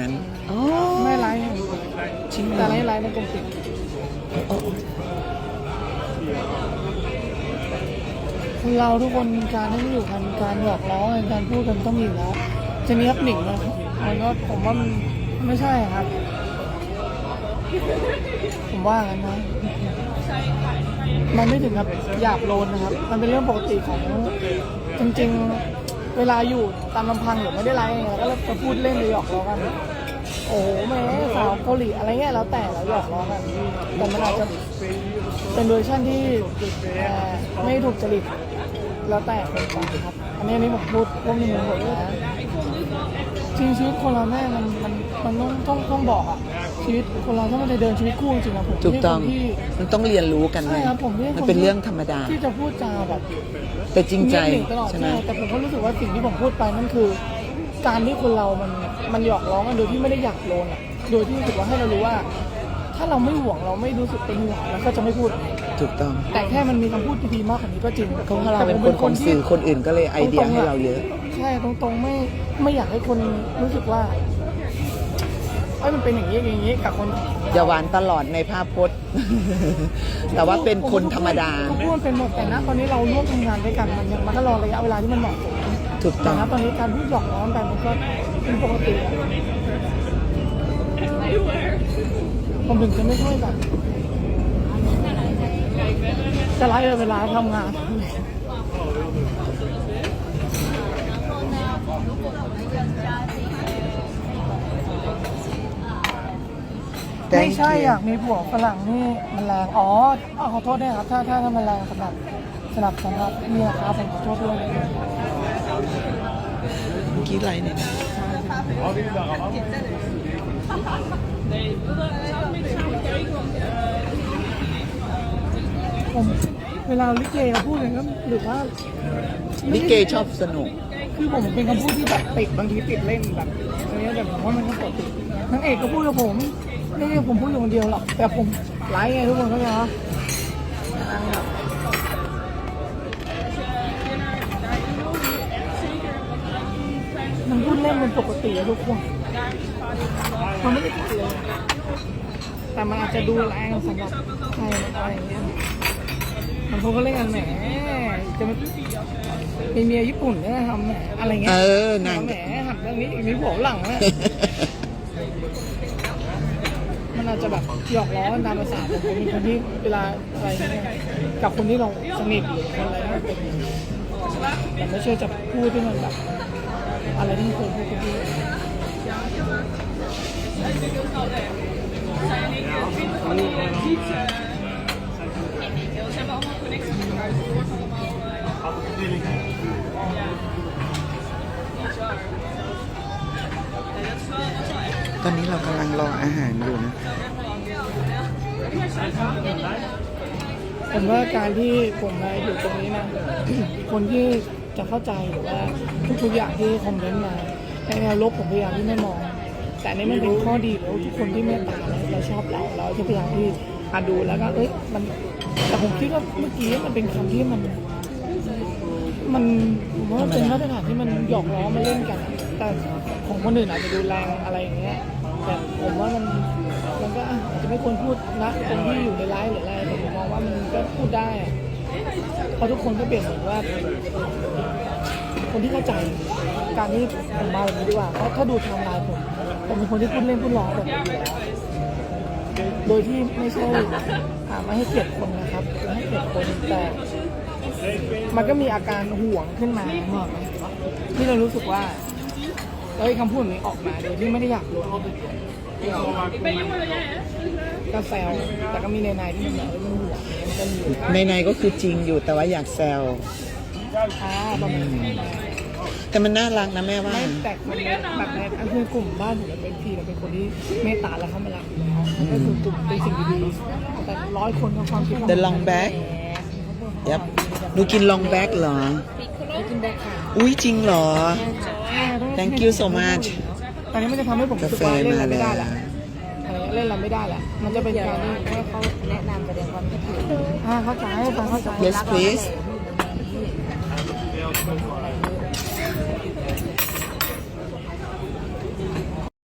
นั้นอ๋อไม่ไลฟ์จริงเหรแต่อไลฟ์ไลฟ์ในกลุ่มปิดอ๋ออ๋อคนเราทุกคนการที่อยู่กันการหยอกล้อกันการพูดกันต้องมีอยู่แล้ว จะมีครับหนิงนะมันก็ผมว่ามันไม่ใช่ครับ ผมว่ากันนะมันไม่ถึงกับหยาบโลนนะครับ มันเป็นเรื่องปกติของจริงๆ เวลาอยู่ตามลำพังหรือไม่ได้ไลฟ์ไงก็จะพูดเล่นหรือหยอกล้อกัน โอ้โหแม่สาวเกาหลีอะไรเงี้ยแล้วแต่เราหยอกล้อกันแต่มันอาจจะเป็นเวอร์ชันที่เอ่อไม่ถูกจริตแล้วแต่คนฟังครับ อันนี้อันนี้ผมพูดพวกนี้มันหมดเลยนะ จริงชีวิตคนเราแม่มันมันมันต้องต้องต้องบอกอะชีวิตคนเราถ้ามันจะเดินชีวิตคู่จริงๆนะผมถูกต้องไม่ใช่คนที่มันต้องเรียนรู้กันไงใช่ครับผมไม่ใช่มันคเป็นเรื่องธรรมดา ที่จะพูดจาแบบแต่จริงใจเงียบหนิ่ตลอดใช่ไหมใช่แต่ผมก็รู้สึกว่าสิ่งที่ผมพูดไปนั่นคือ การที่คนเรามันมันหยอกล้อกันโดยที่ไม่ได้อยากโลนอะโดยที่รู้สึกว่าให้เรารู้ว่า ถ้าเราไม่ห่วงเราไม่รู้สึกเป็นห่วงเราก็จะไม่พูด ถูกต้อง แต่แค่มันมีคำพูดดีๆมากกว่านี้ก็จริงเพราะเราเป็นคนของสื่อคนอื่นก็เลยไอเดียให้เราเยอะ ใช่ตรงๆไม่ไม่อยากให้คนรู้สึกว่าเอ้ยมันเป็นอย่างนี้อย่างนี้กับคนอย่าหวานตลอดในภาพพจน์ แต่ว่าเป็นคนธรรมดาทุกคนเป็นหมดแต่นะตอนนี้เราร่วมทำงานด้วยกันมันยังมันก็รอระยะเวลาที่มันเหมาะสมถูกต้แต่องนะตอนนี้การพูดหยอกล้อกันมันก็เป็นปกติอะผมถึงจะไม่ค่อยแบบ จะไล่เวลาทำงานไม่ใช่อยากมีผัวฝรั่งนี่มันแรงอ๋ออ๋อขอโทษด้วยครับ ถ้าถ้าถ้ามันแรงสำหรับสำหรับสำหรับนี่นะครับผมขอโทษด้วยเมื่อกี้ไรเนี่ย ม เวลาลิเกเขาพูดอะไรก็หรือว่าลิเกชอบสนุก คือผมเป็นคำพูดที่แบบติดบางทีติดเล่นแบบอะไรเงี้ยแต่ผมว่ามันก็ปกตินางเอกก็พูดกับผมไม่ใช่ผมพูดอยู่คนเดียวหรอกแต่ผมไลฟ์ไงทุกคนเข้าใจไหมมันพูดเล่นเป็นปกติอะทุกคนมันไม่ได้ติดเลยแต่มันอาจจะดูแรงสำหรับใครอะไรอย่างเงี้ย มันพวกก็เล่นกันแหมจะมามีเมียญี่ปุ่นเนี่ยทำแหมอะไรเงี้ยเออนางแหมหันเรื่องนี้อีกมีผัวหลังนะมันอาจจะแบบหยอกล้อกันตามภาษาผมเป็นคนที่เวลาอะไรเนี่ยกับคนที่เราสนิทหรือคนอะไรก็เป็นแต่ไม่ใช่จะพูดที่มันแบบอะไรที่ไม่เคยพูดกับพี่ ตอนนี้เรากำลังรออาหารอยู่นะ ผมว่าการที่ผมมาอยู่ตรงนี้นะ คนที่จะเข้าใจหรือว่าทุกๆอย่างที่คอมเมนต์มาในแนวลบผมพยายามที่ไม่มอง แต่อันนี่มันเป็นข้อดีแล้วทุกคนที่เมตตาเราเราชอบเราเราจะพยายามที่มาดูแล้วก็เอ้ยมันแต่ผมคิดว่าเมื่อกี้มันเป็นคำที่มัน มันผมว่าเป็นมาตรฐานที่มันหยอกล้อมาเล่นกัน แต่ ของคนอื่นอาจจะดูแรงอะไรอย่างเงี้ยแต่ผมว่ามันมันก็อาจจะไม่ควรพูดนะคนที่อยู่ในไลฟ์หรืออะไรแต่ผมมองว่ามันก็พูดได้เพราะทุกคนก็เปลี่ยนเหมือนว่า คนที่เข้าใจการที่ผมมาแบบนี้ดีกว่าเพราะถ้าดูไทม์ไลน์ผมผมเป็นคนที่พูดเล่นพูดล้อแบบนี้โดยที่ไม่ใช่อ่าไม่ให้เกลียดคนนะครับไม่ให้เกลียดคนแต่มันก็มีอาการห่วงขึ้นมาเนกอที่เรารู้สึกว่า เอ้ยคำพูดนี้ออกมาโดยที่ไม่ได้อยากรู้ก็แซวแต่ก็มีในในๆที่มันแบบเอ้ยมันห่วงมันก็มีอยู่ในในๆก็คือจริงอยู่แต่ว่าอยากแซวอ่าประมาณนั้นแต่มันน่ารักนะแม่ว่า ไม่แต่คนในแบบในอันคือกลุ่มบ้านผมเป็นทีเราเป็นคนที่เมตตาและเขามารักอยู่แล้วมันก็คือกลุ่มเป็นสิ่งดีๆแต่ร้อยคนกับความคิด The long back ยับหนูกินลองแบ็กเหรอ กินแบกค่ะอุ้ยจริงเหรอ Thank you so much ตอนนี้มันจะทำให้ผมการู้สึกแฟว่าเล่นมาอะไรไม่แล้ได้วละอะไรเงี้ยเล่นอะไรไม่ได้ละมันจะเป็นการที่ให้เขาแนะนำแสดงความคิดเห็นอ่าเข้าใจฟังเข้าใจ Yes please อะไร